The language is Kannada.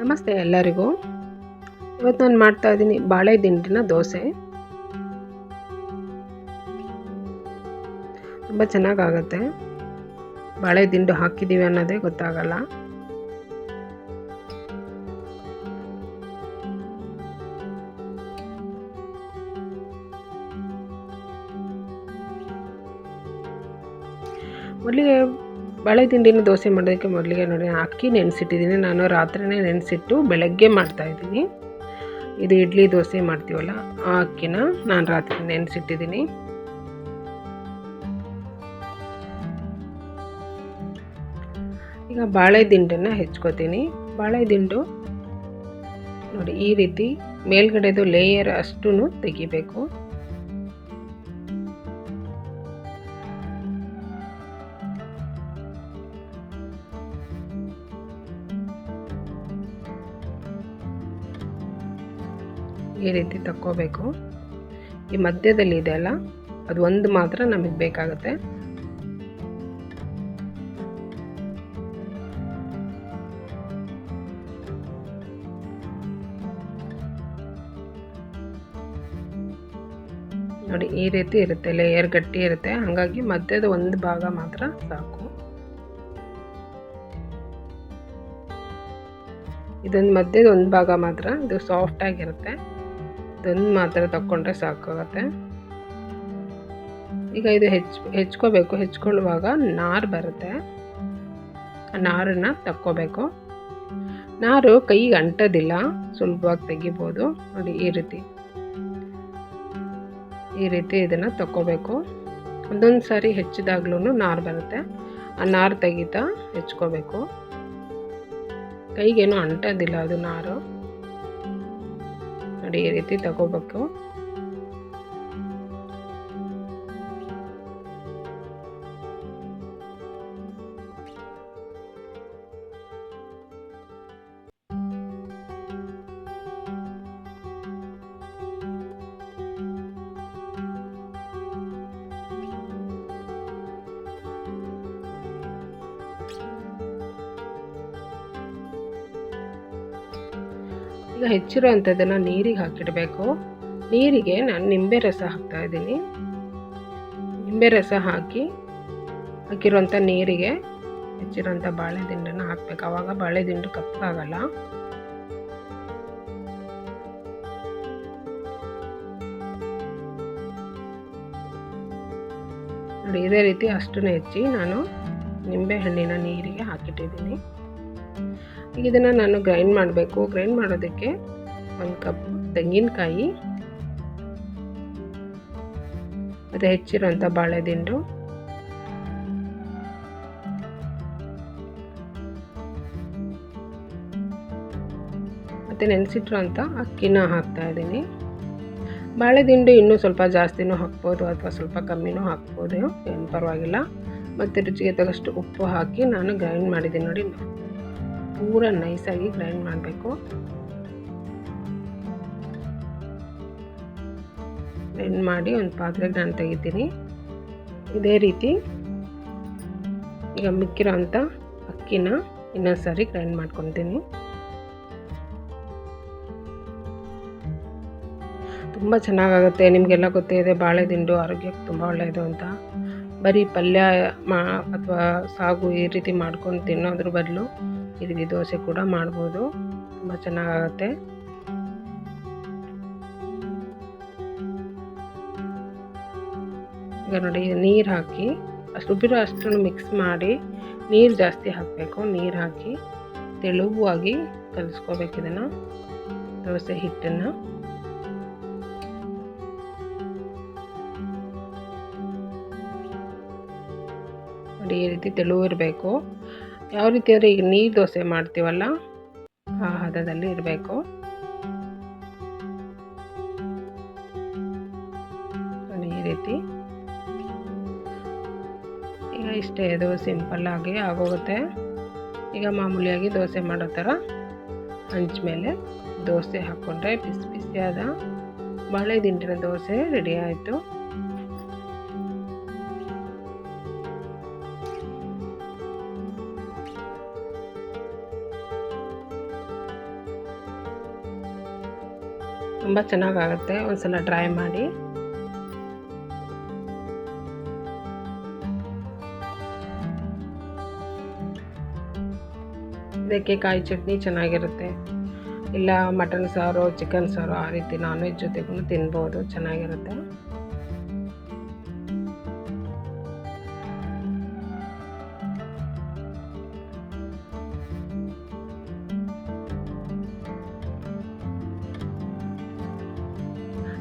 ನಮಸ್ತೆ ಎಲ್ಲರಿಗೂ. ಇವತ್ತು ನಾನು ಮಾಡ್ತಾ ಇದ್ದೀನಿ ಬಾಳೆ ದಿಂಡಿನ ದೋಸೆ. ತುಂಬ ಚೆನ್ನಾಗಾಗತ್ತೆ. ಬಾಳೆ ದಿಂಡು ಹಾಕಿದ್ದೀವಿ ಅನ್ನೋದೇ ಗೊತ್ತಾಗಲ್ಲ. ಮೊದಲಿಗೆ ಬಾಳೆ ತಿಂಡಿನ ದೋಸೆ ಮಾಡೋದಕ್ಕೆ ಮೊದಲಿಗೆ ನೋಡಿ ಅಕ್ಕಿ ನೆನೆಸಿಟ್ಟಿದ್ದೀನಿ. ನಾನು ರಾತ್ರಿನೇ ನೆನೆಸಿಟ್ಟು ಬೆಳಗ್ಗೆ ಮಾಡ್ತಾಯಿದ್ದೀನಿ ಇದು ಇಡ್ಲಿ ದೋಸೆ ಮಾಡ್ತೀವಲ್ಲ, ಆ ಅಕ್ಕಿನ ನಾನು ರಾತ್ರಿ ನೆನೆಸಿಟ್ಟಿದ್ದೀನಿ. ಈಗ ಬಾಳೆ ದಿಂಡನ್ನು ಹೆಚ್ಕೋತೀನಿ. ಬಾಳೆ ದಿಂಡು ನೋಡಿ, ಈ ರೀತಿ ಮೇಲ್ಗಡೆದು ಲೇಯರ್ ಅಷ್ಟು ತೆಗಿಬೇಕು. ಈ ರೀತಿ ತಕ್ಕೋಬೇಕು. ಈ ಮಧ್ಯದಲ್ಲಿ ಇದೆ ಅಲ್ಲ, ಅದು ಒಂದು ಮಾತ್ರ ನಮಗೆ ಬೇಕಾಗುತ್ತೆ. ನೋಡಿ, ಈ ರೀತಿ ಇರುತ್ತೆ ಲೇಯರ್ ಗಟ್ಟಿ ಇರುತ್ತೆ. ಹಾಗಾಗಿ ಮಧ್ಯದ ಒಂದು ಭಾಗ ಮಾತ್ರ ಸಾಕು. ಇದೊಂದು ಮಧ್ಯದ ಒಂದು ಭಾಗ ಮಾತ್ರ, ಇದು ಸಾಫ್ಟ್ ಇದೊಂದು ಮಾತ್ರ ತಗೊಂಡ್ರೆ ಸಾಕಾಗತ್ತೆ. ಈಗ ಇದು ಹೆಚ್, ಹೆಚ್ಕೋಬೇಕು. ಹೆಚ್ಕೊಳ್ಳುವಾಗ ನಾರು ಬರುತ್ತೆ. ಆ ನಾರನ್ನು ತಕ್ಕೋಬೇಕು. ನಾರು ಕೈಗೆ ಅಂಟೋದಿಲ್ಲ. ಸುಲಭವಾಗಿ ತೆಗಿಬೋದು. ನೋಡಿ, ಈ ರೀತಿ. ಈ ರೀತಿ ಇದನ್ನು ತಕ್ಕೋಬೇಕು. ಒಂದೊಂದು ಸಾರಿ ಹೆಚ್ಚಿದಾಗ್ಲೂ ನಾರು ಬರುತ್ತೆ. ಆ ನಾರು ತೆಗಿತಾ ಹೆಚ್ಕೋಬೇಕು. ಕೈಗೇನು ಅಂಟೋದಿಲ್ಲ ಅದು ನಾರು. ನೋಡಿ ಈ ರೀತಿ ತಗೋಬೇಕು. ಈಗ ಹೆಚ್ಚಿರೋ ನೀರಿಗೆ ಹಾಕಿಡಬೇಕು. ನೀರಿಗೆ ನಾನು ನಿಂಬೆ ರಸ ಹಾಕ್ತಾ ಇದ್ದೀನಿ. ನಿಂಬೆ ರಸ ಹಾಕಿ ಹಾಕಿರುವಂಥ ನೀರಿಗೆ ಹೆಚ್ಚಿರೋಂಥ ಬಾಳೆ ದಿಂಡನ್ನು ಹಾಕಬೇಕು. ಆವಾಗ ಬಾಳೆ ದಿಂಡು ಕಪ್ಪಾಗಲ್ಲ. ನೋಡಿ, ಇದೇ ರೀತಿ ಅಷ್ಟನ್ನು ಹೆಚ್ಚಿ ನಾನು ನಿಂಬೆ ಹಣ್ಣಿನ ನೀರಿಗೆ ಹಾಕಿಟ್ಟಿದ್ದೀನಿ. ಈಗ ಇದನ್ನು ನಾನು ಗ್ರೈಂಡ್ ಮಾಡಬೇಕು. ಗ್ರೈಂಡ್ ಮಾಡೋದಕ್ಕೆ ಒಂದು ಕಪ್ ತೆಂಗಿನಕಾಯಿ, ಮತ್ತು ಹೆಚ್ಚಿರೋಂಥ ಬಾಳೆದಿಂಡು, ಮತ್ತು ನೆನೆಸಿಟ್ಟಿರೋಂಥ ಅಕ್ಕಿನ ಹಾಕ್ತಾ ಇದ್ದೀನಿ. ಬಾಳೆದಿಂಡು ಇನ್ನೂ ಸ್ವಲ್ಪ ಜಾಸ್ತಿನೂ ಹಾಕ್ಬೋದು ಅಥವಾ ಸ್ವಲ್ಪ ಕಮ್ಮಿನೂ ಹಾಕ್ಬೋದು, ಏನು ಪರವಾಗಿಲ್ಲ. ಮತ್ತು ರುಚಿಗೆ ತಗಷ್ಟು ಉಪ್ಪು ಹಾಕಿ ನಾನು ಗ್ರೈಂಡ್ ಮಾಡಿದ್ದೀನಿ ನೋಡಿ. ಪೂರ ನೈಸಾಗಿ ಗ್ರೈಂಡ್ ಮಾಡಬೇಕು. ಗ್ರೈಂಡ್ ಮಾಡಿ ಒಂದು ಪಾತ್ರೆಗೆ ನಾನು ತೆಗಿತೀನಿ. ಇದೇ ರೀತಿ ಈಗ ಮಿಕ್ಕಿರೋ ಅಂಥ ಅಕ್ಕಿನ ಇನ್ನೊಂದು ಸಾರಿ ಗ್ರೈಂಡ್ ಮಾಡ್ಕೊತೀನಿ. ತುಂಬ ಚೆನ್ನಾಗಾಗುತ್ತೆ, ನಿಮಗೆಲ್ಲ ಗೊತ್ತಿದೆ ಬಾಳೆ ದಿಂಡು ಆರೋಗ್ಯಕ್ಕೆ ತುಂಬ ಒಳ್ಳೆಯದು ಅಂತ. ಬರೀ ಪಲ್ಯ ಮಾ ಅಥವಾ ಸಾಗು ಈ ರೀತಿ ಮಾಡ್ಕೊಂಡು ತಿನ್ನೋದ್ರ ಬದಲು ರೀತಿ ದೋಸೆ ಕೂಡ ಮಾಡ್ಬೋದು. ತುಂಬ ಚೆನ್ನಾಗಾಗುತ್ತೆ. ಈಗ ನೋಡಿ ನೀರು ಹಾಕಿ, ಅಷ್ಟು ಉಬ್ಬಿರೋ ಅಷ್ಟನ್ನು ಮಿಕ್ಸ್ ಮಾಡಿ ನೀರು ಜಾಸ್ತಿ ಹಾಕಬೇಕು. ನೀರು ಹಾಕಿ ತೆಳುವಾಗಿ ಕಲಿಸ್ಕೋಬೇಕು ಇದನ್ನು, ದೋಸೆ ಹಿಟ್ಟನ್ನು. ನೋಡಿ, ಈ ರೀತಿ ತೆಳುವು ಇರಬೇಕು ಯಾವ ರೀತಿ ಅಂದರೆ ಈಗ ನೀರು ದೋಸೆ ಮಾಡ್ತೀವಲ್ಲ ಆ ಹದದಲ್ಲಿ ಇರಬೇಕು. ಈ ರೀತಿ. ಈಗ ಇಷ್ಟೇ ಇದು ಸಿಂಪಲ್ಲಾಗಿ ಆಗೋಗುತ್ತೆ. ಈಗ ಮಾಮೂಲಿಯಾಗಿ ದೋಸೆ ಮಾಡೋ ಥರ ಮೇಲೆ ದೋಸೆ ಹಾಕ್ಕೊಂಡ್ರೆ ಬಿಸಿ ಬಿಸಿಯಾದ ಬಾಳೆ ದಿಂಡಿನ ದೋಸೆ ರೆಡಿ ಆಯಿತು. ತುಂಬ ಚೆನ್ನಾಗಾಗುತ್ತೆ. ಒಂದು ಸಲ ಟ್ರೈ ಮಾಡಿ. ಇದಕ್ಕೆ ಕಾಯಿ ಚಟ್ನಿ ಚೆನ್ನಾಗಿರುತ್ತೆ. ಇಲ್ಲ ಮಟನ್ ಸಾರು ಚಿಕನ್ ಸಾರು ಆ ರೀತಿ ನಾನ್ ವೆಜ್ ಜೊತೆಗೂ ತಿನ್ಬೋದು, ಚೆನ್ನಾಗಿರುತ್ತೆ.